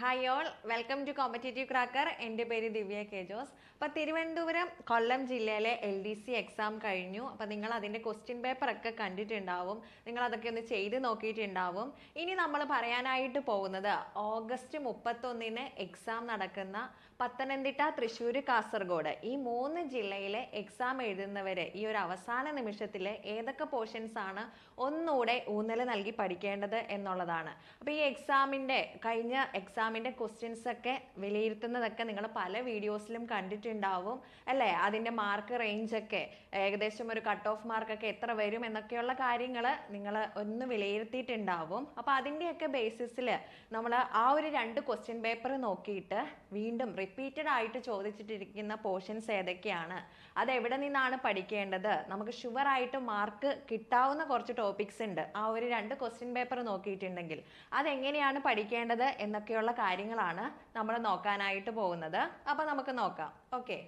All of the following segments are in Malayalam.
Hi all welcome to competitive cracker എന്റെ പേര് ദിവ്യ കെ ജോസ്. അപ്പോൾ തിരുവനന്തപുരം കൊല്ലം ജില്ലയിലെ എൽ ഡി സി എക്സാം കഴിഞ്ഞു. അപ്പോൾ നിങ്ങൾ അതിന്റെ ക്വസ്റ്റ്യൻ പേപ്പർ ഒക്കെ കണ്ടിട്ടുണ്ടാവും. നിങ്ങൾ അതൊക്കെ ഒന്ന് ചെയ്ത് നോക്കിയിട്ടുണ്ടാവും. ഇനി നമ്മൾ പറയാനായിട്ട് പോകുന്നത് ഓഗസ്റ്റ് മുപ്പത്തൊന്നിന് എക്സാം നടക്കുന്ന പത്തനംതിട്ട തൃശ്ശൂർ കാസർഗോഡ്. ഈ മൂന്ന് ജില്ലയിലെ എക്സാം എഴുതുന്നവരെ ഈ ഒരു അവസാന നിമിഷത്തിൽ ഏതൊക്കെ പോർഷൻസ് ആണ് ഒന്നുകൂടെ ഊന്നൽ നൽകി പഠിക്കേണ്ടത് എന്നുള്ളതാണ്. അപ്പോൾ ഈ എക്സാമിന്റെ കഴിഞ്ഞ എക്സാമിന്റെ ക്വസ്റ്റ്യൻസ് ഒക്കെ വിലയിരുത്തുന്നതൊക്കെ നിങ്ങൾ പല വീഡിയോസിലും കണ്ടിട്ടുണ്ടാവും അല്ലേ? അതിന്റെ മാർക്ക് റേഞ്ചൊക്കെ ഏകദേശം ഒരു കട്ട് ഓഫ് മാർക്കൊക്കെ എത്ര വരും എന്നൊക്കെയുള്ള കാര്യങ്ങൾ നിങ്ങൾ ഒന്ന് വിലയിരുത്തിയിട്ടുണ്ടാവും. അപ്പോൾ അതിന്റെയൊക്കെ ബേസിസിൽ നമ്മൾ ആ ഒരു രണ്ട് ക്വസ്റ്റ്യൻ പേപ്പർ നോക്കിയിട്ട് വീണ്ടും റിപ്പീറ്റഡ് ആയിട്ട് ചോദിച്ചിട്ടിരിക്കുന്ന പോർഷൻസ് ഏതൊക്കെയാണ്? അത് എവിടെ നിന്നാണ് പഠിക്കേണ്ടത്? നമുക്ക് ഷുവർ ആയിട്ട് മാർക്ക് കിട്ടാവുന്ന കുറച്ച് ടോപ്പിക്സ് ഉണ്ട്. ആ ഒരു രണ്ട് ക്വസ്റ്റ്യൻ പേപ്പർ നോക്കിയിട്ടുണ്ടെങ്കിൽ അതെങ്ങനെയാണ് പഠിക്കേണ്ടത് എന്നൊക്കെയുള്ള കാര്യങ്ങളാണ് നമ്മൾ നോക്കാനായിട്ട് പോകുന്നത്. അപ്പോൾ നമുക്ക് നോക്കാം. ഓക്കെ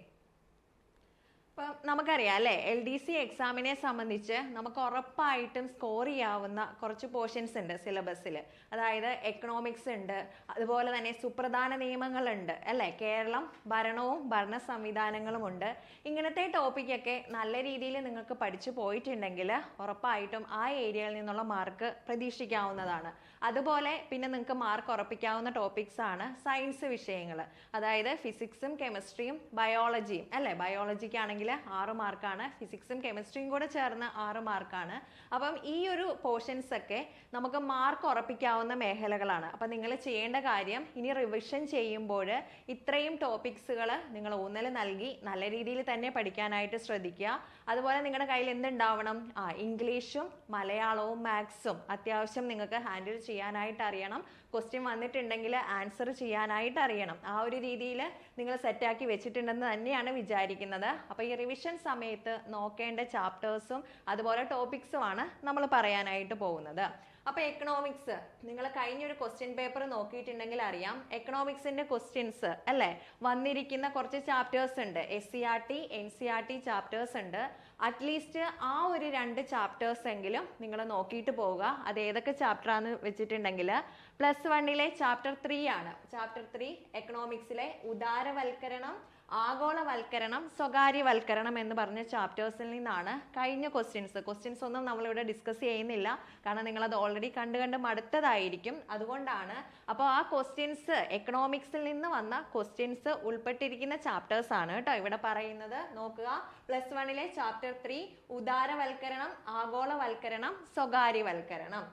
ഇപ്പം നമുക്കറിയാം അല്ലേ? എൽ ഡി സി എക്സാമിനെ സംബന്ധിച്ച് നമുക്ക് ഉറപ്പായിട്ടും സ്കോർ ചെയ്യാവുന്ന കുറച്ച് പോർഷൻസ് ഉണ്ട് സിലബസിൽ അതായത് എക്കണോമിക്സ് ഉണ്ട് അതുപോലെ തന്നെ സുപ്രധാന നിയമങ്ങളുണ്ട് അല്ലേ? കേരളം ഭരണവും ഭരണ സംവിധാനങ്ങളും ഉണ്ട്. ഇങ്ങനത്തെ ടോപ്പിക്കൊക്കെ നല്ല രീതിയിൽ നിങ്ങൾക്ക് പഠിച്ചു പോയിട്ടുണ്ടെങ്കിൽ ഉറപ്പായിട്ടും ആ ഏരിയയിൽ നിന്നുള്ള മാർക്ക് പ്രതീക്ഷിക്കാവുന്നതാണ്. അതുപോലെ പിന്നെ നിങ്ങൾക്ക് മാർക്ക് ഉറപ്പിക്കാവുന്ന ടോപ്പിക്സ് ആണ് സയൻസ് വിഷയങ്ങൾ അതായത് ഫിസിക്സും കെമിസ്ട്രിയും ബയോളജിയും അല്ലേ? ബയോളജിക്ക് ആണെങ്കിൽ ആറ് മാർക്കാണ്. ഫിസിക്സും കെമിസ്ട്രിയും കൂടെ ചേർന്ന് ആറ് മാർക്കാണ്. അപ്പം ഈ ഒരു പോർഷൻസ് ഒക്കെ നമുക്ക് മാർക്ക് ഉറപ്പിക്കാവുന്ന മേഖലകളാണ്. അപ്പം നിങ്ങൾ ചെയ്യേണ്ട കാര്യം ഇനി റിവിഷൻ ചെയ്യുമ്പോൾ ഇത്രയും ടോപ്പിക്സുകൾ നിങ്ങൾ ഊന്നൽ നൽകി നല്ല രീതിയിൽ തന്നെ പഠിക്കാനായിട്ട് ശ്രദ്ധിക്കുക. അതുപോലെ നിങ്ങളുടെ കയ്യിൽ എന്തുണ്ടാവണം? ആ ഇംഗ്ലീഷും മലയാളവും മാത്സും അത്യാവശ്യം നിങ്ങൾക്ക് ഹാൻഡിൽ ചെയ്യാനായിട്ട് അറിയണം. ക്വസ്റ്റ്യൻ വന്നിട്ടുണ്ടെങ്കിൽ ആൻസർ ചെയ്യാനായിട്ട് അറിയണം. ആ ഒരു രീതിയിൽ നിങ്ങൾ സെറ്റാക്കി വെച്ചിട്ടുണ്ടെന്ന് തന്നെയാണ് വിചാരിക്കുന്നത്. അപ്പോൾ ഈ റിവിഷൻ സമയത്ത് നോക്കേണ്ട ചാപ്റ്റേഴ്സും അതുപോലെ ടോപ്പിക്സുമാണ് നമ്മൾ പറയാനായിട്ട് പോകുന്നത്. അപ്പോൾ എക്കണോമിക്സ് നിങ്ങൾ കഴിഞ്ഞൊരു ക്വസ്റ്റ്യൻ പേപ്പർ നോക്കിയിട്ടുണ്ടെങ്കിൽ അറിയാം. എക്കണോമിക്സിന്റെ ക്വസ്റ്റ്യൻസ് അല്ലേ? വന്നിരിക്കുന്ന കുറച്ച് ചാപ്റ്റേഴ്സ് ഉണ്ട്. S C R T N C R T chapters ഉണ്ട്. അറ്റ്ലീസ്റ്റ് ആ ഒരു രണ്ട് ചാപ്റ്റേഴ്സ് എങ്കിലും നിങ്ങൾ നോക്കിയിട്ട് പോവുക. അത് ഏതൊക്കെ ചാപ്റ്റർ ആണെന്ന് വെച്ചിട്ടുണ്ടെങ്കിൽ പ്ലസ് വണ്ണിലെ ചാപ്റ്റർ ത്രീ ആണ്. ചാപ്റ്റർ ത്രീ എക്കണോമിക്സിലെ ഉദാരവൽക്കരണം ആഗോളവൽക്കരണം സ്വകാര്യവൽക്കരണം എന്ന് പറഞ്ഞ ചാപ്റ്റേഴ്സിൽ നിന്നാണ് കഴിഞ്ഞ ക്വസ്റ്റ്യൻസ് ക്വസ്റ്റ്യൻസ് ഒന്നും നമ്മളിവിടെ ഡിസ്കസ് ചെയ്യുന്നില്ല. കാരണം നിങ്ങൾ അത് ഓൾറെഡി കണ്ടു കണ്ട് മടുത്തതായിരിക്കും. അതുകൊണ്ടാണ് അപ്പോൾ ആ ക്വസ്റ്റ്യൻസ് എക്കണോമിക്സിൽ നിന്ന് വന്ന ക്വസ്റ്റ്യൻസ് ഉൾപ്പെട്ടിരിക്കുന്ന ചാപ്റ്റേഴ്സ് ആണ് കേട്ടോ ഇവിടെ പറയുന്നത്. നോക്കുക. പ്ലസ് വണ്ണിലെ ചാപ്റ്റർ ത്രീ ഉദാരവൽക്കരണം ആഗോളവൽക്കരണം സ്വകാര്യവൽക്കരണം.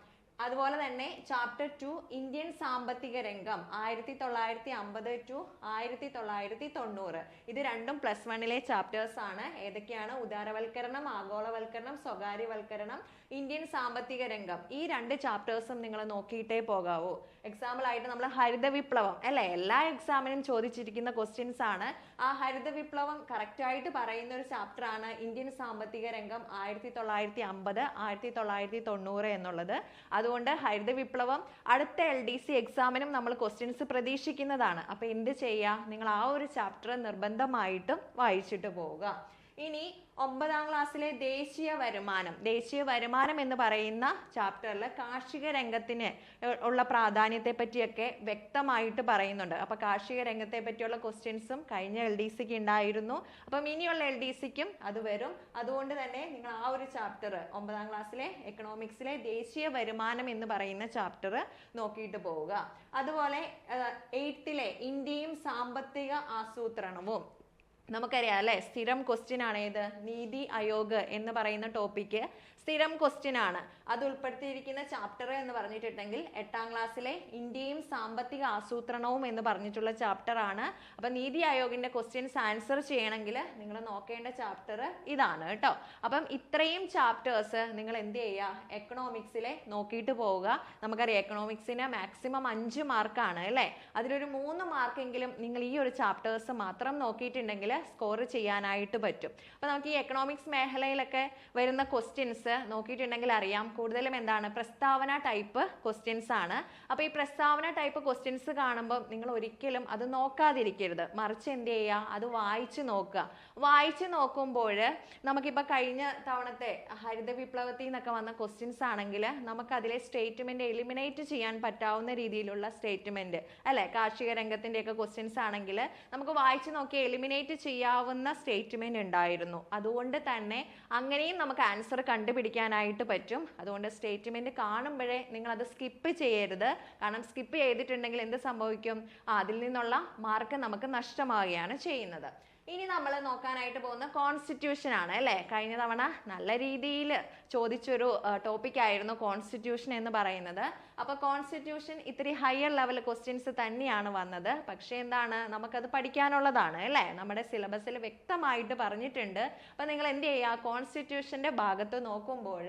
അതുപോലെ തന്നെ ചാപ്റ്റർ ടു ഇന്ത്യൻ സാമ്പത്തിക രംഗം ആയിരത്തി തൊള്ളായിരത്തി അമ്പത് ടു ആയിരത്തി തൊള്ളായിരത്തി തൊണ്ണൂറ് ഇത് രണ്ടും പ്ലസ് വണ്ണിലെ ചാപ്റ്റേഴ്സ് ആണ്. ഏതൊക്കെയാണ്? ഉദാരവൽക്കരണം ആഗോളവൽക്കരണം സ്വകാര്യവൽക്കരണം ഇന്ത്യൻ സാമ്പത്തിക രംഗം. ഈ രണ്ട് ചാപ്റ്റേഴ്സും നിങ്ങൾ നോക്കിയിട്ടേ പോകാവൂ. എക്സാമ്പിൾ ആയിട്ട് നമ്മൾ ഹരിത വിപ്ലവം അല്ലെ? എല്ലാ എക്സാമിനും ചോദിച്ചിരിക്കുന്ന ക്വസ്റ്റ്യൻസ് ആണ്. ആ ഹരിത വിപ്ലവം കറക്റ്റ് ആയിട്ട് പറയുന്ന ഒരു ചാപ്റ്റർ ആണ് ഇന്ത്യൻ സാമ്പത്തിക രംഗം ആയിരത്തി തൊള്ളായിരത്തി അമ്പത് ആയിരത്തി തൊള്ളായിരത്തി തൊണ്ണൂറ് എന്നുള്ളത്. അതുകൊണ്ട് ഹരിത വിപ്ലവം അടുത്ത എൽ ഡി സി എക്സാമിനും നമ്മൾ ക്വസ്റ്റ്യൻസ് പ്രതീക്ഷിക്കുന്നതാണ്. അപ്പൊ എന്ത് ചെയ്യുക നിങ്ങൾ ആ ഒരു ചാപ്റ്റർ നിർബന്ധമായിട്ടും വായിച്ചിട്ട് പോവുക. ഇനി ഒമ്പതാം ക്ലാസ്സിലെ ദേശീയ വരുമാനം ദേശീയ വരുമാനം എന്ന് പറയുന്ന ചാപ്റ്ററിൽ കാർഷിക രംഗത്തിന് ഉള്ള പ്രാധാന്യത്തെ പറ്റിയൊക്കെ വ്യക്തമായിട്ട് പറയുന്നുണ്ട്. അപ്പൊ കാർഷിക രംഗത്തെ പറ്റിയുള്ള ക്വസ്റ്റ്യൻസും കഴിഞ്ഞ എൽ ഡി സിക്ക് ഉണ്ടായിരുന്നു അപ്പം ഇനിയുള്ള എൽ ഡി സിക്കും അത് വരും. അതുകൊണ്ട് തന്നെ നിങ്ങൾ ആ ഒരു ചാപ്റ്റർ ഒമ്പതാം ക്ലാസ്സിലെ എക്കണോമിക്സിലെ ദേശീയ വരുമാനം എന്ന് പറയുന്ന ചാപ്റ്റർ നോക്കിയിട്ട് പോവുക. അതുപോലെ എയ്ത്തിലെ ഇന്ത്യയും സാമ്പത്തിക ആസൂത്രണവും നമുക്കറിയാം അല്ലെ? സ്ഥിരം ക്വസ്റ്റ്യൻ ആണ് ഏത് നീതി ആയോഗ് എന്ന് പറയുന്ന ടോപ്പിക്ക് സ്ഥിരം ക്വസ്റ്റ്യൻ ആണ്. അത് ഉൾപ്പെടുത്തിയിരിക്കുന്ന ചാപ്റ്റർ എന്ന് പറഞ്ഞിട്ടുണ്ടെങ്കിൽ എട്ടാം ക്ലാസ്സിലെ ഇന്ത്യയും സാമ്പത്തിക ആസൂത്രണവും എന്ന് പറഞ്ഞിട്ടുള്ള ചാപ്റ്റർ ആണ്. അപ്പൊ നീതി ആയോഗിന്റെ ക്വസ്റ്റ്യൻസ് ആൻസർ ചെയ്യണമെങ്കിൽ നിങ്ങൾ നോക്കേണ്ട ചാപ്റ്റർ ഇതാണ് കേട്ടോ. അപ്പം ഇത്രയും ചാപ്റ്റേഴ്സ് നിങ്ങൾ എന്ത് ചെയ്യുക? എക്കണോമിക്സിലെ നോക്കിയിട്ട് പോവുക. നമുക്കറിയാം എക്കണോമിക്സിന് മാക്സിമം അഞ്ച് മാർക്കാണ് അല്ലേ? അതിലൊരു മൂന്ന് മാർക്കെങ്കിലും നിങ്ങൾ ഈ ഒരു ചാപ്റ്റേഴ്സ് മാത്രം നോക്കിയിട്ടുണ്ടെങ്കിൽ സ്കോർ ചെയ്യാനായിട്ട് പറ്റും. അപ്പൊ നമുക്ക് ഈ എക്കണോമിക്സ് മേഖലയിലൊക്കെ വരുന്ന ക്വസ്റ്റ്യൻസ് നോക്കിയിട്ടുണ്ടെങ്കിൽ അറിയാം. കൂടുതലും എന്താണ്? പ്രസ്താവന ടൈപ്പ് ക്വസ്റ്റ്യൻസ് ആണ്. അപ്പോൾ ഈ പ്രസ്താവന ടൈപ്പ് ക്വസ്റ്റ്യൻസ് കാണുമ്പോൾ നിങ്ങൾ ഒരിക്കലും അത് നോക്കാതിരിക്കരുത്. മറിച്ച് എന്ത് ചെയ്യുക അത് വായിച്ച് നോക്കുക. വായിച്ച് നോക്കുമ്പോൾ നമുക്കിപ്പോൾ കഴിഞ്ഞ തവണത്തെ ഹരിത വിപ്ലവത്തിൽ നിന്നൊക്കെ വന്ന ക്വസ്റ്റ്യൻസ് ആണെങ്കിൽ നമുക്കതിലെ സ്റ്റേറ്റ്മെന്റ് എലിമിനേറ്റ് ചെയ്യാൻ പറ്റാവുന്ന രീതിയിലുള്ള സ്റ്റേറ്റ്മെന്റ് അല്ലേ? കാർഷിക രംഗത്തിന്റെയൊക്കെ ക്വസ്റ്റ്യൻസ് ആണെങ്കിൽ നമുക്ക് വായിച്ച് നോക്കി എലിമിനേറ്റ് ചെയ്യാവുന്ന സ്റ്റേറ്റ്മെന്റ് ഉണ്ടായിരുന്നു. അതുകൊണ്ട് തന്നെ അങ്ങനെയും നമുക്ക് ആൻസർ കണ്ടുപിടിക്കാനായിട്ട് പറ്റും. അതുകൊണ്ട് സ്റ്റേറ്റ്മെന്റ് കാണുമ്പോഴേ നിങ്ങൾ അത് സ്കിപ്പ് ചെയ്യരുത്. കാരണം സ്കിപ്പ് ചെയ്തിട്ടുണ്ടെങ്കിൽ എന്ത് സംഭവിക്കും? അതിൽ നിന്നുള്ള മാർക്ക് നമുക്ക് നഷ്ടമാവുകയാണ് ചെയ്യുന്നത്. ഇനി നമ്മൾ നോക്കാനായിട്ട് പോകുന്ന കോൺസ്റ്റിറ്റ്യൂഷൻ ആണ് അല്ലേ? കഴിഞ്ഞ തവണ നല്ല രീതിയിൽ ചോദിച്ചൊരു ടോപ്പിക് ആയിരുന്നു കോൺസ്റ്റിറ്റ്യൂഷൻ എന്ന് പറയുന്നത്. അപ്പോൾ കോൺസ്റ്റിറ്റ്യൂഷൻ ഇത്തിരി ഹയർ ലെവൽ ക്വസ്റ്റ്യൻസ് തന്നെയാണ് വന്നത്. പക്ഷേ എന്താണ്? നമുക്കത് പഠിക്കാനുള്ളതാണ് അല്ലേ? നമ്മുടെ സിലബസിൽ വ്യക്തമായിട്ട് പറഞ്ഞിട്ടുണ്ട്. അപ്പോൾ നിങ്ങൾ എന്ത് ചെയ്യുക? കോൺസ്റ്റിറ്റ്യൂഷന്റെ ഭാഗത്ത് നോക്കുമ്പോൾ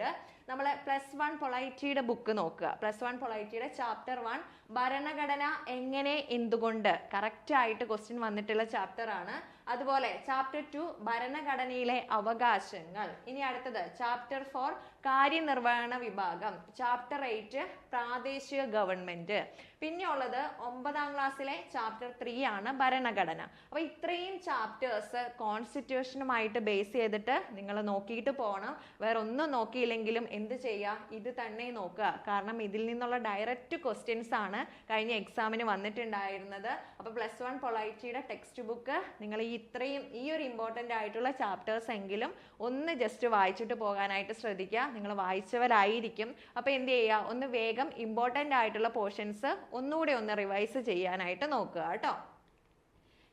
നമ്മൾ പ്ലസ് വൺ പൊളൈറ്റിയുടെ ബുക്ക് നോക്കുക. പ്ലസ് വൺ പൊളൈറ്റിയുടെ ചാപ്റ്റർ വൺ ഭരണഘടന എങ്ങനെ എന്തുകൊണ്ട്? കറക്റ്റ് ആയിട്ട് ക്വസ്റ്റ്യൻ വന്നിട്ടുള്ള ചാപ്റ്റർ ആണ്. അതുപോലെ ചാപ്റ്റർ ടു ഭരണഘടനയിലെ അവകാശങ്ങൾ. ഇനി അടുത്തത് ചാപ്റ്റർ ഫോർ കാര്യനിർവഹണ വിഭാഗം. ചാപ്റ്റർ എയ്റ്റ് പ്രാദേശിക ഗവൺമെന്റ് പിന്നെ ഉള്ളത് ഒമ്പതാം ക്ലാസ്സിലെ ചാപ്റ്റർ ത്രീ ആണ് ഭരണഘടന. അപ്പൊ ഇത്രയും ചാപ്റ്റേഴ്സ് കോൺസ്റ്റിറ്റ്യൂഷനുമായിട്ട് ബേസ് ചെയ്തിട്ട് നിങ്ങൾ നോക്കിയിട്ട് പോകണം വേറെ ഒന്നും നോക്കിയില്ലെങ്കിലും എന്ത് ചെയ്യുക ഇത് തന്നെ നോക്കുക. കാരണം ഇതിൽ നിന്നുള്ള ഡയറക്റ്റ് ക്വസ്റ്റ്യൻസ് ആണ് കഴിഞ്ഞ എക്സാമിന് വന്നിട്ടുണ്ടായിരുന്നത്. അപ്പോൾ പ്ലസ് വൺ പൊളൈറ്റിയുടെ ടെക്സ്റ്റ് ബുക്ക് നിങ്ങൾ ഈ ഇത്രയും ഈ ഒരു ഇമ്പോർട്ടന്റ് ആയിട്ടുള്ള ചാപ്റ്റേഴ്സ് എങ്കിലും ഒന്ന് ജസ്റ്റ് വായിച്ചിട്ട് പോകാനായിട്ട് ശ്രദ്ധിക്കുക. നിങ്ങൾ വായിച്ചവരായിരിക്കും. അപ്പോൾ എന്ത് ചെയ്യുക? ഒന്ന് വേഗം ഇമ്പോർട്ടന്റ് ആയിട്ടുള്ള പോർഷൻസ് ഒന്നുകൂടെ ഒന്ന് റിവൈസ് ചെയ്യാനായിട്ട് നോക്കുക കേട്ടോ.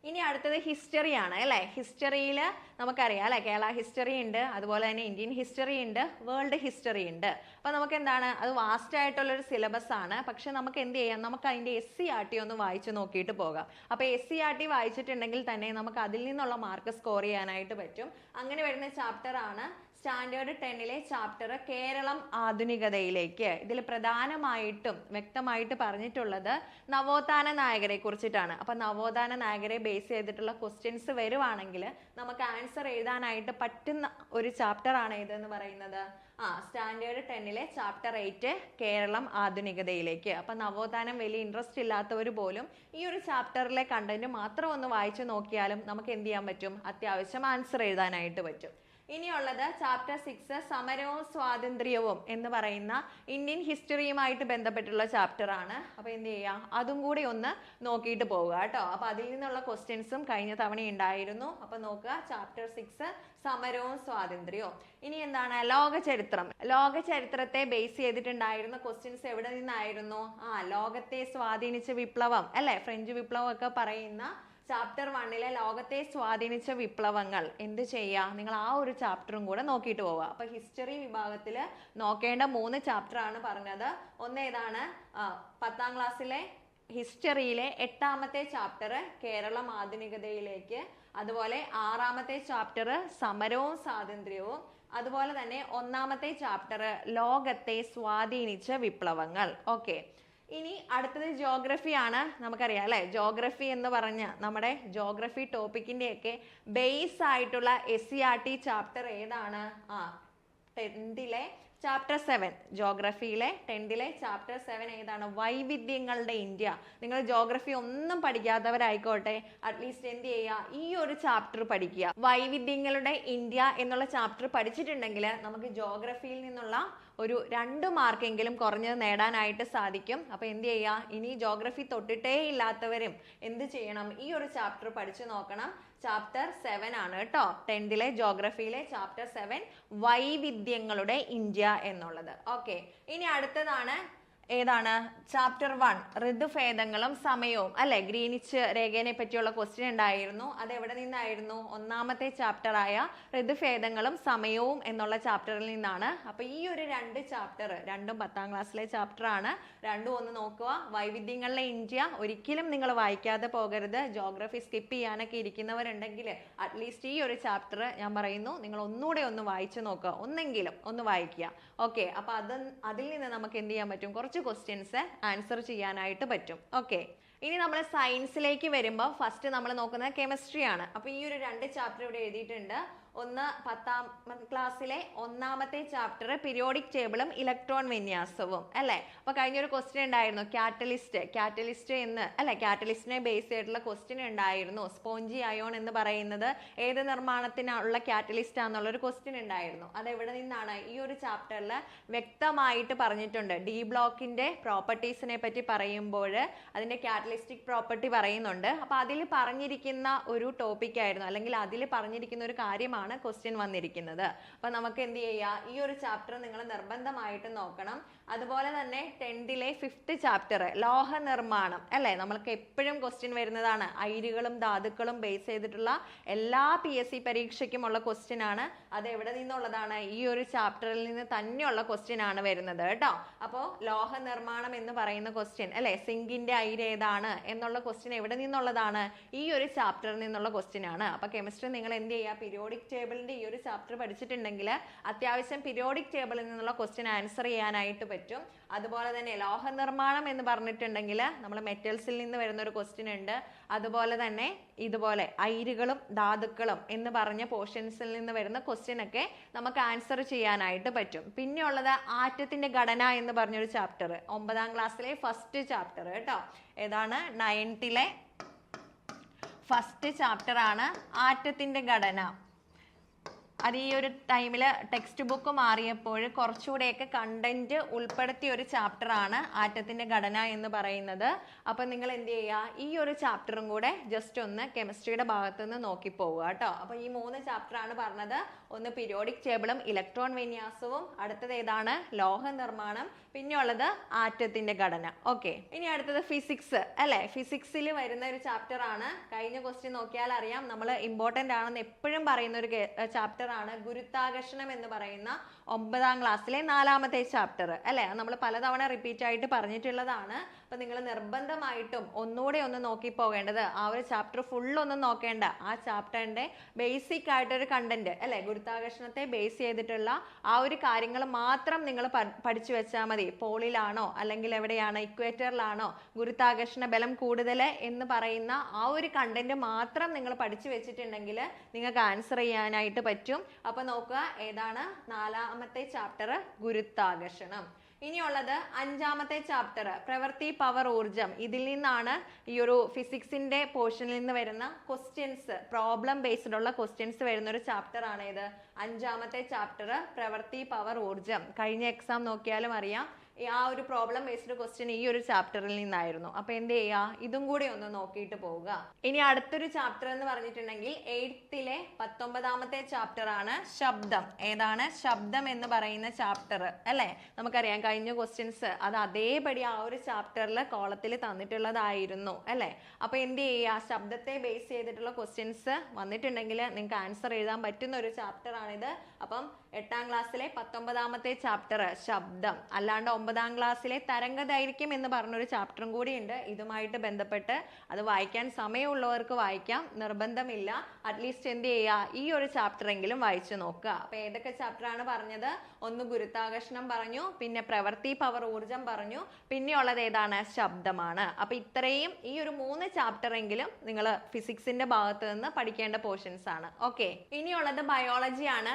ഇനി അടുത്തത് ഹിസ്റ്ററി ആണ് അല്ലേ? ഹിസ്റ്ററിയിൽ നമുക്കറിയാം അല്ലേ? കേരള ഹിസ്റ്ററി ഉണ്ട് അതുപോലെ തന്നെ ഇന്ത്യൻ ഹിസ്റ്ററി ഉണ്ട് വേൾഡ് ഹിസ്റ്ററി ഉണ്ട്. അപ്പോൾ നമുക്ക് എന്താണ് അത് വാസ്റ്റ് ആയിട്ടുള്ളൊരു സിലബസ് ആണ്. പക്ഷേ നമുക്ക് എന്ത് ചെയ്യാം? നമുക്ക് അതിന്റെ എസ് സി ആർ ടി ഒന്ന് വായിച്ച് നോക്കിയിട്ട് പോകാം. അപ്പോൾ എസ് സി ആർ ടി വായിച്ചിട്ടുണ്ടെങ്കിൽ തന്നെ നമുക്ക് അതിൽ നിന്നുള്ള മാർക്ക് സ്കോർ ചെയ്യാനായിട്ട് പറ്റും. അങ്ങനെ വരുന്ന ചാപ്റ്റർ ആണ് സ്റ്റാൻഡേർഡ് ടെന്നിലെ ചാപ്റ്റർ കേരളം ആധുനികതയിലേക്ക്. ഇതിൽ പ്രധാനമായിട്ടും വ്യക്തമായിട്ട് പറഞ്ഞിട്ടുള്ളത് നവോത്ഥാന നായകരെ കുറിച്ചിട്ടാണ്. അപ്പൊ നവോത്ഥാന നായകരെ ബേസ് ചെയ്തിട്ടുള്ള ക്വസ്റ്റ്യൻസ് വരുവാണെങ്കിൽ നമുക്ക് ആൻസർ എഴുതാനായിട്ട് പറ്റുന്ന ഒരു ചാപ്റ്റർ ആണ് ഇതെന്ന് പറയുന്നത്? ആ സ്റ്റാൻഡേർഡ് ടെന്നിലെ ചാപ്റ്റർ എയ്റ്റ് കേരളം ആധുനികതയിലേക്ക്. അപ്പൊ നവോത്ഥാനം വലിയ ഇൻട്രസ്റ്റ് ഇല്ലാത്തവർ പോലും ഈ ഒരു ചാപ്റ്ററിലെ കണ്ടന്റ് മാത്രം ഒന്ന് വായിച്ചു നോക്കിയാലും നമുക്ക് എന്ത് ചെയ്യാൻ പറ്റും? അത്യാവശ്യം ആൻസർ എഴുതാനായിട്ട് പറ്റും. ഇനിയുള്ളത് ചാപ്റ്റർ സിക്സ് സമരവും സ്വാതന്ത്ര്യവും എന്ന് പറയുന്ന ഇന്ത്യൻ ഹിസ്റ്ററിയുമായിട്ട് ബന്ധപ്പെട്ടുള്ള ചാപ്റ്റർ ആണ്. അപ്പോൾ എന്ത് ചെയ്യുക അതും കൂടി ഒന്ന് നോക്കിയിട്ട് പോവുക കേട്ടോ. അപ്പോൾ അതിൽ നിന്നുള്ള ക്വസ്റ്റ്യൻസും കഴിഞ്ഞ തവണ ഉണ്ടായിരുന്നു. അപ്പോൾ നോക്കുക ചാപ്റ്റർ സിക്സ് സമരവും സ്വാതന്ത്ര്യവും. ഇനി എന്താണ്? ലോക ചരിത്രം ലോക ചരിത്രത്തെ ബേസ് ചെയ്തിട്ടുണ്ടായിരുന്ന ക്വസ്റ്റ്യൻസ് എവിടെ നിന്നായിരുന്നു? ആ ലോകത്തെ സ്വാധീനിച്ച വിപ്ലവം അല്ലെ? ഫ്രഞ്ച് വിപ്ലവം ഒക്കെ പറയുന്ന ചാപ്റ്റർ വണ്ണിലെ ലോകത്തെ സ്വാധീനിച്ച വിപ്ലവങ്ങൾ. എന്ത് ചെയ്യുക നിങ്ങൾ ആ ഒരു ചാപ്റ്ററും കൂടെ നോക്കിയിട്ട് പോവുക. അപ്പൊ ഹിസ്റ്ററി വിഭാഗത്തിൽ നോക്കേണ്ട മൂന്ന് ചാപ്റ്റർ ആണ് പറഞ്ഞത്. ഒന്ന് ഏതാണ്? പത്താം ക്ലാസ്സിലെ ഹിസ്റ്ററിയിലെ എട്ടാമത്തെ ചാപ്റ്റർ കേരളം ആധുനികതയിലേക്ക് അതുപോലെ ആറാമത്തെ ചാപ്റ്റർ സമരവും സ്വാതന്ത്ര്യവും അതുപോലെ തന്നെ ഒന്നാമത്തെ ചാപ്റ്റർ ലോകത്തെ സ്വാധീനിച്ച വിപ്ലവങ്ങൾ. ഓക്കെ ഇനി അടുത്തത് ജോഗ്രഫി ആണ് നമുക്കറിയാം അല്ലേ? ജോഗ്രഫി എന്ന് പറഞ്ഞ നമ്മുടെ ജോഗ്രഫി ടോപ്പിക്കിന്റെയൊക്കെ ബേസ് ആയിട്ടുള്ള S C R T chapter ഏതാണ്? ആ ടെൻത്തിലെ ചാപ്റ്റർ സെവൻ ജോഗ്രഫിയിലെ ടെൻത്തിലെ ചാപ്റ്റർ സെവൻ ഏതാണ്? വൈവിധ്യങ്ങളുടെ ഇന്ത്യ. നിങ്ങൾ ജോഗ്രഫി ഒന്നും പഠിക്കാത്തവരായിക്കോട്ടെ അറ്റ്ലീസ്റ്റ് എന്ത് ചെയ്യുക? ഈ ഒരു ചാപ്റ്റർ പഠിക്കുക. വൈവിധ്യങ്ങളുടെ ഇന്ത്യ എന്നുള്ള ചാപ്റ്റർ പഠിച്ചിട്ടുണ്ടെങ്കിൽ നമുക്ക് ജോഗ്രഫിയിൽ നിന്നുള്ള ഒരു രണ്ട് മാർക്കെങ്കിലും കുറഞ്ഞത് നേടാനായിട്ട് സാധിക്കും. അപ്പോൾ എന്ത് ചെയ്യുക ഇനി ജോഗ്രഫി തൊട്ടിട്ടേ ഇല്ലാത്തവരും എന്ത് ചെയ്യണം? ഈ ഒരു ചാപ്റ്റർ പഠിച്ചു നോക്കണം. ചാപ്റ്റർ സെവൻ ആണ് കേട്ടോ ടെൻത്തിലെ ജോഗ്രഫിയിലെ ചാപ്റ്റർ സെവൻ വൈവിധ്യങ്ങളുടെ ഇന്ത്യ എന്നുള്ളത്. ഓക്കെ ഇനി അടുത്തതാണ് ഏതാണ്? ചാപ്റ്റർ വൺ ഋതുഭേദങ്ങളും സമയവും. അല്ലെ? ഗ്രീനിച്ച് രേഖനെ പറ്റിയുള്ള ക്വസ്റ്റ്യൻ ഉണ്ടായിരുന്നു. അത് എവിടെ നിന്നായിരുന്നു? ഒന്നാമത്തെ ചാപ്റ്റർ ആയ ഋതുഭേദങ്ങളും സമയവും എന്നുള്ള ചാപ്റ്ററിൽ നിന്നാണ്. അപ്പൊ ഈ ഒരു രണ്ട് ചാപ്റ്റർ രണ്ടും പത്താം ക്ലാസ്സിലെ ചാപ്റ്റർ ആണ്. രണ്ടും ഒന്ന് നോക്കുക. വൈവിധ്യങ്ങളിലെ ഇന്ത്യ ഒരിക്കലും നിങ്ങൾ വായിക്കാതെ പോകരുത്. ജോഗ്രഫി സ്കിപ്പ് ചെയ്യാനൊക്കെ ഇരിക്കുന്നവരുണ്ടെങ്കിൽ അറ്റ്ലീസ്റ്റ് ഈ ഒരു ചാപ്റ്റർ ഞാൻ പറയുന്നു നിങ്ങൾ ഒന്നുകൂടെ ഒന്ന് വായിച്ചു നോക്കുക. ഒന്നെങ്കിലും ഒന്ന് വായിക്കുക. ഓക്കെ അപ്പൊ അത് അതിൽ നിന്ന് നമുക്ക് എന്ത് ചെയ്യാൻ പറ്റും? കുറച്ച് ക്വസ്റ്റ്യൻസ് ആൻസർ ചെയ്യാനായിട്ട് പറ്റും. ഓക്കെ ഇനി നമ്മൾ സയൻസിലേക്ക് വരുമ്പോൾ ഫസ്റ്റ് നമ്മൾ നോക്കുന്നത് കെമിസ്ട്രിയാണ് അപ്പോൾ അപ്പൊ ഈ ഒരു രണ്ട് ചാപ്റ്റർ ഇവിടെ എഴുതിയിട്ടുണ്ട്. ഒന്ന് പത്താം ക്ലാസ്സിലെ ഒന്നാമത്തെ ചാപ്റ്റർ പീരിയോഡിക് ടേബിളും ഇലക്ട്രോൺ വിന്യാസവും അല്ലേ? അപ്പൊ കഴിഞ്ഞൊരു ക്വസ്റ്റ്യൻ ഉണ്ടായിരുന്നു കാറ്റലിസ്റ്റ് കാറ്റലിസ്റ്റ് എന്ന് അല്ലെ? കാറ്റലിസ്റ്റിനെ ബേസ് ചെയ്തിട്ടുള്ള ക്വസ്റ്റ്യൻ ഉണ്ടായിരുന്നു സ്പോഞ്ചി അയോൺ എന്ന് പറയുന്നത് ഏത് നിർമ്മാണത്തിനുള്ള കാറ്റലിസ്റ്റ് ആണെന്നുള്ള ഒരു ക്വസ്റ്റ്യൻ ഉണ്ടായിരുന്നു. അത് എവിടെ നിന്നാണ്? ഈ ഒരു ചാപ്റ്ററിൽ വ്യക്തമായിട്ട് പറഞ്ഞിട്ടുണ്ട്. ഡി ബ്ലോക്കിന്റെ പ്രോപ്പർട്ടീസിനെ പറ്റി പറയുമ്പോൾ അതിന്റെ കാറ്റലിസ്റ്റിക് പ്രോപ്പർട്ടി പറയുന്നുണ്ട്. അപ്പൊ അതിൽ പറഞ്ഞിരിക്കുന്ന ഒരു ടോപ്പിക് ആയിരുന്നു അല്ലെങ്കിൽ അതിൽ പറഞ്ഞിരിക്കുന്ന ഒരു കാര്യമാണ് ക്വസ്റ്റ്യൻ വന്നിരിക്കുന്നത്. അപ്പൊ നമുക്ക് എന്ത് ചെയ്യാം? ഈ ഒരു ചാപ്റ്റർ നിങ്ങൾ നിർബന്ധമായിട്ട് നോക്കണം. അതുപോലെ തന്നെ ടെൻത്തിലെ ഫിഫ്ത്ത് ചാപ്റ്റർ ലോഹ നിർമ്മാണം അല്ലേ? നമ്മൾക്ക് എപ്പോഴും ക്വസ്റ്റ്യൻ വരുന്നതാണ്. അയിരുകളും ധാതുക്കളും ബേസ് ചെയ്തിട്ടുള്ള എല്ലാ പി എസ് സി പരീക്ഷയ്ക്കുമുള്ള ക്വസ്റ്റ്യൻ ആണ്. അത് എവിടെ നിന്നുള്ളതാണ്? ഈ ഒരു ചാപ്റ്ററിൽ നിന്ന് തന്നെയുള്ള ക്വസ്റ്റ്യൻ ആണ് വരുന്നത് കേട്ടോ. അപ്പോൾ ലോഹ നിർമ്മാണം എന്ന് പറയുന്ന ക്വസ്റ്റ്യൻ അല്ലെ? സിങ്കിന്റെ ഐര് ഏതാണ് എന്നുള്ള ക്വസ്റ്റ്യൻ എവിടെ നിന്നുള്ളതാണ്? ഈ ഒരു ചാപ്റ്ററിൽ നിന്നുള്ള ക്വസ്റ്റ്യൻ ആണ്. അപ്പോൾ കെമിസ്ട്രി നിങ്ങൾ എന്ത് ചെയ്യുക? പീരിയോഡിക് ടേബിളിന്റെ ഈ ഒരു ചാപ്റ്റർ പഠിച്ചിട്ടുണ്ടെങ്കിൽ അത്യാവശ്യം പീരിയോഡിക് ടേബിളിൽ നിന്നുള്ള ക്വസ്റ്റ്യൻ ആൻസർ ചെയ്യാനായിട്ട് പറ്റും. അതുപോലെ തന്നെ ലോഹ നിർമ്മാണം എന്ന് പറഞ്ഞിട്ടുണ്ടെങ്കിൽ നമ്മൾ മെറ്റൽസിൽ നിന്ന് വരുന്ന ഒരു ക്വസ്റ്റ്യൻ ഉണ്ട്. അതുപോലെ തന്നെ ഇതുപോലെ അയിരുകളും ധാതുക്കളും എന്ന് പറഞ്ഞ പോർഷൻസിൽ നിന്ന് വരുന്ന ക്വസ്റ്റ്യൻ ഒക്കെ നമുക്ക് ആൻസർ ചെയ്യാനായിട്ട് പറ്റും. പിന്നെ ഉള്ളത് ആറ്റത്തിന്റെ ഘടന എന്ന് പറഞ്ഞൊരു ചാപ്റ്റർ ഒമ്പതാം ക്ലാസ്സിലെ ഫസ്റ്റ് ചാപ്റ്റർ കേട്ടോ. ഏതാണ്? നയൻത്തിലെ ഫസ്റ്റ് ചാപ്റ്റർ ആണ് ആറ്റത്തിന്റെ ഘടന. അത് ഈ ഒരു ടൈമിൽ ടെക്സ്റ്റ് ബുക്ക് മാറിയപ്പോൾ കുറച്ചുകൂടെയൊക്കെ കണ്ടന്റ് ഉൾപ്പെടുത്തിയ ഒരു ചാപ്റ്റർ ആണ് ആറ്റത്തിന്റെ ഘടന എന്ന് പറയുന്നത്. അപ്പം നിങ്ങൾ എന്ത് ചെയ്യുക ഈ ഒരു ചാപ്റ്ററും കൂടെ ജസ്റ്റ് ഒന്ന് കെമിസ്ട്രിയുടെ ഭാഗത്ത് നിന്ന് നോക്കിപ്പോവുക കേട്ടോ. അപ്പോൾ ഈ മൂന്ന് ചാപ്റ്ററാണ് പറഞ്ഞത്. ഒന്ന് പിരിയോഡിക് ടേബിളും ഇലക്ട്രോൺ വിന്യാസവും അടുത്തത് ഏതാണ്? ലോഹ നിർമ്മാണം പിന്നെയുള്ളത് ആറ്റത്തിന്റെ ഘടന. ഓക്കെ ഇനി അടുത്തത് ഫിസിക്സ് അല്ലേ? ഫിസിക്സിൽ വരുന്ന ഒരു ചാപ്റ്റർ ആണ്. കഴിഞ്ഞ ക്വസ്റ്റ്യൻ നോക്കിയാൽ അറിയാം. നമ്മൾ ഇമ്പോർട്ടന്റ് ആണെന്ന് എപ്പോഴും പറയുന്ന ഒരു ചാപ്റ്റർ ആണ് ഗുരുത്വാകർഷണം എന്ന് പറയുന്ന ഒമ്പതാം ക്ലാസ്സിലെ നാലാമത്തെ ചാപ്റ്റർ അല്ലേ? നമ്മൾ പലതവണ റിപ്പീറ്റ് ആയിട്ട് പറഞ്ഞിട്ടുള്ളതാണ് അപ്പൊ നിങ്ങൾ നിർബന്ധമായിട്ടും ഒന്നുകൂടെ ഒന്ന് നോക്കി പോകേണ്ടത്. ആ ഒരു ചാപ്റ്റർ ഫുൾ ഒന്നും നോക്കേണ്ട. ആ ചാപ്റ്ററിന്റെ ബേസിക് ആയിട്ടൊരു കണ്ടന്റ് അല്ലെ? ഗുരുത്വാകർഷണത്തെ ബേസ് ചെയ്തിട്ടുള്ള ആ ഒരു കാര്യങ്ങൾ മാത്രം നിങ്ങൾ പഠിച്ചു വെച്ചാൽ മതി. പോളിലാണോ? അല്ലെങ്കിൽ എവിടെയാണ്? ഇക്വേറ്ററിലാണോ ഗുരുത്വാകർഷണ ബലം കൂടുതൽ എന്ന് പറയുന്ന ആ ഒരു കണ്ടന്റ് മാത്രം നിങ്ങൾ പഠിച്ചു വെച്ചിട്ടുണ്ടെങ്കിൽ നിങ്ങൾക്ക് ആൻസർ ചെയ്യാനായിട്ട് പറ്റും. അപ്പൊ നോക്കുക ഏതാണ് നാലാമത്തെ ചാപ്റ്റർ ഗുരുത്വാകർഷണം. ഇനിയുള്ളത് അഞ്ചാമത്തെ ചാപ്റ്റർ പ്രവൃത്തി പവർ ഊർജം ഇതിൽ നിന്നാണ് ഈ ഒരു ഫിസിക്സിന്റെ പോർഷനിൽ നിന്ന് വരുന്ന ക്വസ്റ്റ്യൻസ് പ്രോബ്ലം ബേസ്ഡ് ഉള്ള ക്വസ്റ്റ്യൻസ് വരുന്ന ഒരു ചാപ്റ്റർ ആണ് ഇത് അഞ്ചാമത്തെ ചാപ്റ്റർ പ്രവൃത്തി പവർ ഊർജം കഴിഞ്ഞ എക്സാം നോക്കിയാലും അറിയാം ആ ഒരു പ്രോബ്ലം ബേസ്ഡ് ക്വസ്റ്റ്യൻ ഈ ഒരു ചാപ്റ്ററിൽ നിന്നായിരുന്നു. അപ്പൊ എന്ത് ചെയ്യുക ഇതും കൂടി ഒന്ന് നോക്കിയിട്ട് പോവുക. ഇനി അടുത്തൊരു ചാപ്റ്റർ എന്ന് പറഞ്ഞിട്ടുണ്ടെങ്കിൽ എയ്ത്തിലെ പത്തൊമ്പതാമത്തെ ചാപ്റ്റർ ആണ് ശബ്ദം. ഏതാണ്? ശബ്ദം എന്ന് പറയുന്ന ചാപ്റ്റർ അല്ലെ? നമുക്കറിയാം കഴിഞ്ഞ ക്വസ്റ്റ്യൻസ് അത് അതേപടി ആ ഒരു ചാപ്റ്ററിൽ കോളത്തിൽ തന്നിട്ടുള്ളതായിരുന്നു. അല്ലെ? അപ്പൊ എന്ത് ചെയ്യുക ശബ്ദത്തെ ബേസ് ചെയ്തിട്ടുള്ള ക്വസ്റ്റ്യൻസ് വന്നിട്ടുണ്ടെങ്കിൽ നിങ്ങൾക്ക് ആൻസർ എഴുതാൻ പറ്റുന്ന ഒരു ചാപ്റ്റർ ആണിത്. അപ്പം എട്ടാം ക്ലാസ്സിലെ പത്തൊമ്പതാമത്തെ ചാപ്റ്റർ ശബ്ദം. അല്ലാണ്ട് ഒമ്പതാം ക്ലാസ്സിലെ തരംഗ ദൈർഘ്യം എന്ന് പറഞ്ഞൊരു ചാപ്റ്ററും കൂടിയുണ്ട്. ഇതുമായിട്ട് ബന്ധപ്പെട്ട് അത് വായിക്കാൻ സമയമുള്ളവർക്ക് വായിക്കാം. നിർബന്ധമില്ല. അറ്റ്ലീസ്റ്റ് എന്ത് ചെയ്യുക ഈ ഒരു ചാപ്റ്റർ എങ്കിലും വായിച്ചു നോക്കുക. അപ്പൊ ഏതൊക്കെ ചാപ്റ്ററാണ് പറഞ്ഞത്? ഒന്ന് ഗുരുത്വാകർഷണം പറഞ്ഞു പിന്നെ പ്രവൃത്തി പവർ ഊർജം പറഞ്ഞു പിന്നെയുള്ളത് ഏതാണ്? ശബ്ദമാണ്. അപ്പൊ ഇത്രയും ഈ ഒരു മൂന്ന് ചാപ്റ്റർ എങ്കിലും നിങ്ങൾ ഫിസിക്സിന്റെ ഭാഗത്ത് നിന്ന് പഠിക്കേണ്ട പോർഷൻസ് ആണ്. ഓക്കെ ഇനിയുള്ളത് ബയോളജിയാണ് ആണ്.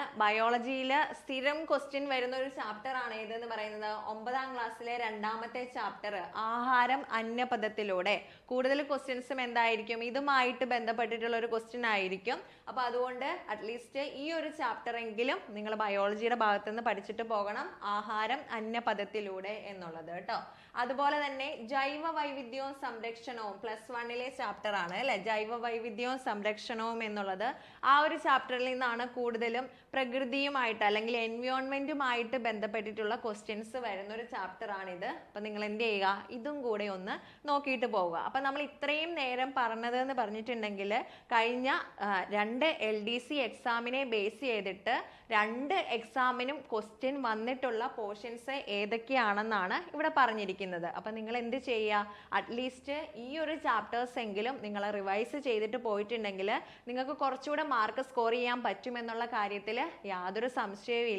സ്ഥിരം ക്വസ്റ്റ്യൻ വരുന്ന ഒരു ചാപ്റ്റർ ആണ് ഏതെന്ന് പറയുന്നത്? ഒമ്പതാം ക്ലാസ്സിലെ രണ്ടാമത്തെ ചാപ്റ്റർ ആഹാരം അന്നപദത്തിലൂടെ. കൂടുതൽ ക്വസ്റ്റ്യൻസും എന്തായിരിക്കും? ഇതുമായിട്ട് ബന്ധപ്പെട്ടിട്ടുള്ള ഒരു ക്വസ്റ്റ്യൻ ആയിരിക്കും. അപ്പൊ അതുകൊണ്ട് അറ്റ്ലീസ്റ്റ് ഈ ഒരു ചാപ്റ്റർ എങ്കിലും നിങ്ങൾ ബയോളജിയുടെ ഭാഗത്ത് നിന്ന് പഠിച്ചിട്ട് പോകണം. ആഹാരം അന്നപദത്തിലൂടെ എന്നുള്ളത് കേട്ടോ. അതുപോലെ തന്നെ ജൈവ വൈവിധ്യവും സംരക്ഷണവും പ്ലസ് വണ്ണിലെ ചാപ്റ്റർ ആണ് അല്ലെ? ജൈവ വൈവിധ്യവും സംരക്ഷണവും എന്നുള്ളത് ആ ഒരു ചാപ്റ്ററിൽ നിന്നാണ് കൂടുതലും പ്രകൃതിയുമായിട്ട് അല്ലെങ്കിൽ എൻവയോൺമെന്റുമായിട്ട് ബന്ധപ്പെട്ടിട്ടുള്ള ക്വസ്റ്റ്യൻസ് വരുന്ന ഒരു ചാപ്റ്റർ ആണിത്. അപ്പൊ നിങ്ങൾ എന്ത് ചെയ്യുക? ഇതും കൂടെ ഒന്ന് നോക്കിയിട്ട് പോവുക. അപ്പൊ നമ്മൾ ഇത്രയും നേരം പറഞ്ഞത് എന്ന് പറഞ്ഞിട്ടുണ്ടെങ്കിൽ കഴിഞ്ഞ ആ, രണ്ട് എൽ ഡി സി എക്സാമിനെ ബേസ് ചെയ്തിട്ട് രണ്ട് എക്സാമിനും ക്വസ്റ്റ്യൻ വന്നിട്ടുള്ള പോർഷൻസ് ഏതൊക്കെയാണെന്നാണ് ഇവിടെ പറഞ്ഞിരിക്കുന്നത്. അപ്പം നിങ്ങൾ എന്ത് ചെയ്യുക അറ്റ്ലീസ്റ്റ് ഈ ഒരു ചാപ്റ്റേഴ്സ് എങ്കിലും നിങ്ങൾ റിവൈസ് ചെയ്തിട്ട് പോയിട്ടുണ്ടെങ്കിൽ നിങ്ങൾക്ക് കുറച്ചുകൂടെ മാർക്ക് സ്കോർ ചെയ്യാൻ പറ്റുമെന്നുള്ള കാര്യത്തിൽ യാതൊരു സംശയവും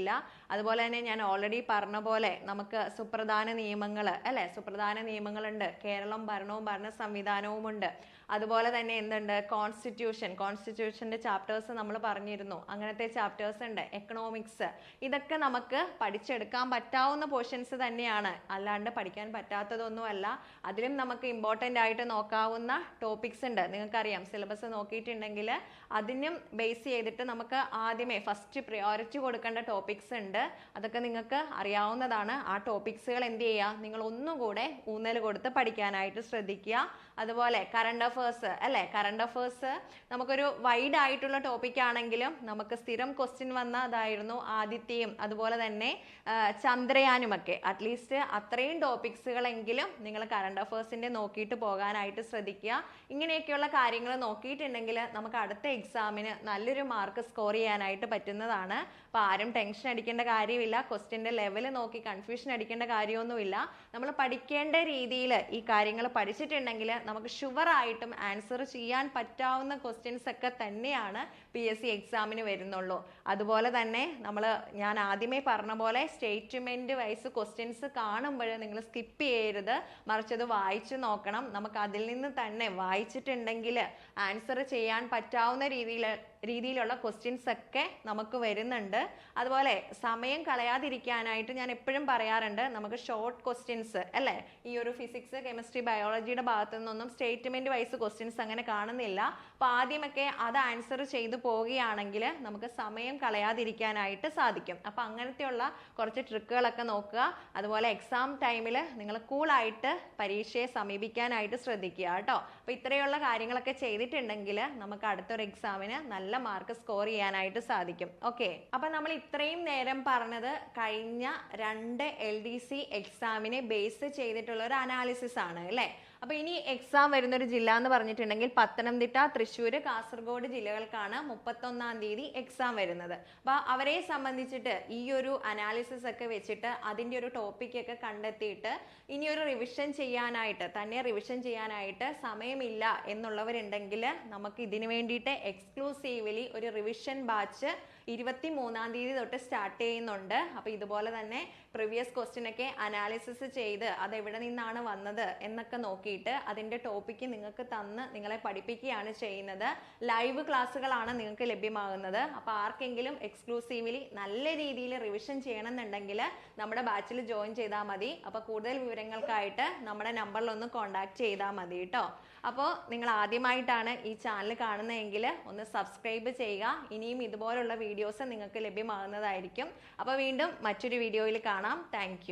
അതുപോലെ തന്നെ ഞാൻ ഓൾറെഡി പറഞ്ഞ പോലെ നമുക്ക് സുപ്രധാന നിയമങ്ങൾ അല്ലെ? സുപ്രധാന നിയമങ്ങളുണ്ട്. കേരളം ഭരണവും ഭരണ സംവിധാനവും ഉണ്ട്. അതുപോലെ തന്നെ എന്തുണ്ട്? കോൺസ്റ്റിറ്റ്യൂഷൻ കോൺസ്റ്റിറ്റ്യൂഷന്റെ ചാപ്റ്റേഴ്സ് നമ്മൾ പറഞ്ഞിരുന്നു. അങ്ങനത്തെ ചാപ്റ്റേഴ്സ് ഉണ്ട്. എക്കണോമിക്സ് ഇതൊക്കെ നമുക്ക് പഠിച്ചെടുക്കാൻ പറ്റാവുന്ന പോർഷൻസ് തന്നെയാണ്. അല്ലാണ്ട് പഠിക്കാൻ പറ്റാത്തതൊന്നുമല്ല. അതിലും നമുക്ക് ഇമ്പോർട്ടന്റ് ആയിട്ട് നോക്കാവുന്ന ടോപ്പിക്സ് ഉണ്ട്. നിങ്ങൾക്കറിയാം സിലബസ് നോക്കിയിട്ടുണ്ടെങ്കിൽ അതിനും ബേസ് ചെയ്തിട്ട് നമുക്ക് ആദ്യമേ ഫസ്റ്റ് പ്രയോറിറ്റി കൊടുക്കേണ്ട ടോപ്പിക്സ് ഉണ്ട്. അതൊക്കെ നിങ്ങൾക്ക് അറിയാവുന്നതാണ്. ആ ടോപ്പിക്സുകൾ എന്ത് ചെയ്യുക? നിങ്ങൾ ഒന്നുകൂടെ ഊന്നൽ കൊടുത്ത് പഠിക്കാനായിട്ട് ശ്രദ്ധിക്കുക. അതുപോലെ കറണ്ട് അഫേഴ്സ് അല്ലേ? കറണ്ട് അഫേഴ്സ് നമുക്കൊരു വൈഡ് ആയിട്ടുള്ള ടോപ്പിക് ആണെങ്കിലും നമുക്ക് സ്ഥിരം ക്വസ്റ്റ്യൻ വന്ന അതായിരുന്നു ആദിത്യയും അതുപോലെ തന്നെ ചന്ദ്രയാനുമൊക്കെ. അറ്റ്ലീസ്റ്റ് അത്രയും ടോപ്പിക്സുകളെങ്കിലും നിങ്ങൾ കറണ്ട് അഫേഴ്സിന്റെ നോക്കിയിട്ട് പോകാനായിട്ട് ശ്രദ്ധിക്കുക. ഇങ്ങനെയൊക്കെയുള്ള കാര്യങ്ങൾ നോക്കിയിട്ടുണ്ടെങ്കിൽ നമുക്ക് അടുത്ത എക്സാമിന് നല്ലൊരു മാർക്ക് സ്കോർ ചെയ്യാനായിട്ട് പറ്റുന്നതാണ്. അപ്പോൾ ആരും ടെൻഷൻ അടിക്കേണ്ട കാര്യമില്ല. ക്വസ്റ്റ്യന്റെ ലെവൽ നോക്കി കൺഫ്യൂഷൻ അടിക്കേണ്ട കാര്യമൊന്നുമില്ല. നമ്മൾ പഠിക്കേണ്ട രീതിയിൽ ഈ കാര്യങ്ങൾ പഠിച്ചിട്ടുണ്ടെങ്കിൽ നമുക്ക് ഷുവറായിട്ടും ആൻസർ ചെയ്യാൻ പറ്റാവുന്ന ക്വസ്റ്റ്യൻസ് ഒക്കെ തന്നെയാണ് പി എസ് സി എക്സാമിന് വരുന്നുള്ളൂ. അതുപോലെ തന്നെ നമ്മൾ ഞാൻ ആദ്യമേ പറഞ്ഞ പോലെ സ്റ്റേറ്റ്മെന്റ് വൈസ് ക്വസ്റ്റ്യൻസ് കാണുമ്പോൾ നിങ്ങൾ സ്കിപ്പ് ചെയ്യരുത്. മറിച്ചത് വായിച്ചു നോക്കണം. നമുക്ക് അതിൽ നിന്ന് തന്നെ വായിച്ചിട്ടുണ്ടെങ്കിൽ ആൻസർ ചെയ്യാൻ പറ്റാവുന്ന രീതിയിൽ രീതിയിലുള്ള ക്വസ്റ്റ്യൻസ് ഒക്കെ നമുക്ക് വരുന്നുണ്ട്. അതുപോലെ സമയം കളയാതിരിക്കാനായിട്ട് ഞാൻ എപ്പോഴും പറയാറുണ്ട് നമുക്ക് ഷോർട്ട് ക്വസ്റ്റ്യൻസ് അല്ലേ? ഈ ഒരു ഫിസിക്സ് കെമിസ്ട്രി ബയോളജിയുടെ ഭാഗത്തു നിന്നൊന്നും സ്റ്റേറ്റ്മെന്റ് വൈസ് ക്വസ്റ്റ്യൻസ് അങ്ങനെ കാണുന്നില്ല. അപ്പോൾ ആദ്യമൊക്കെ അത് ആൻസർ ചെയ്തു പോവുകയാണെങ്കിൽ നമുക്ക് സമയം കളയാതിരിക്കാനായിട്ട് സാധിക്കും. അപ്പോൾ അങ്ങനത്തെയുള്ള കുറച്ച് ട്രിക്കുകളൊക്കെ നോക്കുക. അതുപോലെ എക്സാം ടൈമിൽ നിങ്ങൾ കൂളായിട്ട് പരീക്ഷയെ സമീപിക്കാനായിട്ട് ശ്രദ്ധിക്കുക കേട്ടോ. അപ്പോൾ ഇത്രയുള്ള കാര്യങ്ങളൊക്കെ ചെയ്തിട്ടുണ്ടെങ്കിൽ നമുക്ക് അടുത്തൊരു എക്സാമിന് നല്ല മാർക്ക് സ്കോർ ചെയ്യാനായിട്ട് സാധിക്കും. ഓക്കെ അപ്പം നമ്മൾ ഇത്രയും നേരം പറഞ്ഞത് കഴിഞ്ഞ രണ്ട് എൽ ഡി സി എക്സാമിനെ ബേസ് ചെയ്തിട്ടുള്ള ഒരു അനാലിസിസ് ആണ് അല്ലേ? അപ്പൊ ഇനി എക്സാം വരുന്ന ഒരു ജില്ല എന്ന് പറഞ്ഞിട്ടുണ്ടെങ്കിൽ പത്തനംതിട്ട തൃശ്ശൂർ കാസർഗോഡ് ജില്ലകൾക്കാണ് മുപ്പത്തൊന്നാം തീയതി എക്സാം വരുന്നത്. അപ്പൊ അവരെ സംബന്ധിച്ചിട്ട് ഈ ഒരു അനാലിസിസ് ഒക്കെ വെച്ചിട്ട് അതിന്റെ ഒരു ടോപ്പിക് ഒക്കെ കണ്ടെത്തിയിട്ട് ഇനി ഒരു റിവിഷൻ ചെയ്യാനായിട്ട് തന്നെ റിവിഷൻ ചെയ്യാനായിട്ട് സമയമില്ല എന്നുള്ളവരുണ്ടെങ്കിൽ നമുക്ക് ഇതിനു വേണ്ടിയിട്ട് എക്സ്ക്ലൂസീവ്ലി ഒരു റിവിഷൻ ബാച്ച് ഇരുപത്തി മൂന്നാം തീയതി തൊട്ട് സ്റ്റാർട്ട് ചെയ്യുന്നുണ്ട്. അപ്പൊ ഇതുപോലെ തന്നെ പ്രീവിയസ് ക്വസ്റ്റ്യൻ ഒക്കെ അനാലിസിസ് ചെയ്ത് അത് എവിടെ നിന്നാണ് വന്നത് എന്നൊക്കെ നോക്കിയിട്ട് അതിന്റെ ടോപ്പിക്ക് നിങ്ങൾക്ക് തന്ന് നിങ്ങളെ പഠിപ്പിക്കുകയാണ് ചെയ്യുന്നത്. ലൈവ് ക്ലാസ്സുകളാണ് നിങ്ങൾക്ക് ലഭ്യമാകുന്നത്. അപ്പൊ ആർക്കെങ്കിലും എക്സ്ക്ലൂസീവ്ലി നല്ല രീതിയിൽ റിവിഷൻ ചെയ്യണമെന്നുണ്ടെങ്കിൽ നമ്മുടെ ബാച്ചിൽ ജോയിൻ ചെയ്താൽ മതി. അപ്പൊ കൂടുതൽ വിവരങ്ങൾക്കായിട്ട് നമ്മുടെ നമ്പറിൽ ഒന്ന് കോൺടാക്ട് ചെയ്താൽ മതി കേട്ടോ. അപ്പോൾ നിങ്ങൾ ആദ്യമായിട്ടാണ് ഈ ചാനൽ കാണുന്നതെങ്കിൽ ഒന്ന് സബ്സ്ക്രൈബ് ചെയ്യുക. ഇനിയും ഇതുപോലുള്ള വീഡിയോസ് നിങ്ങൾക്ക് ലഭ്യമാകുന്നതായിരിക്കും. അപ്പോൾ വീണ്ടും മറ്റൊരു വീഡിയോയിൽ കാണാം. താങ്ക്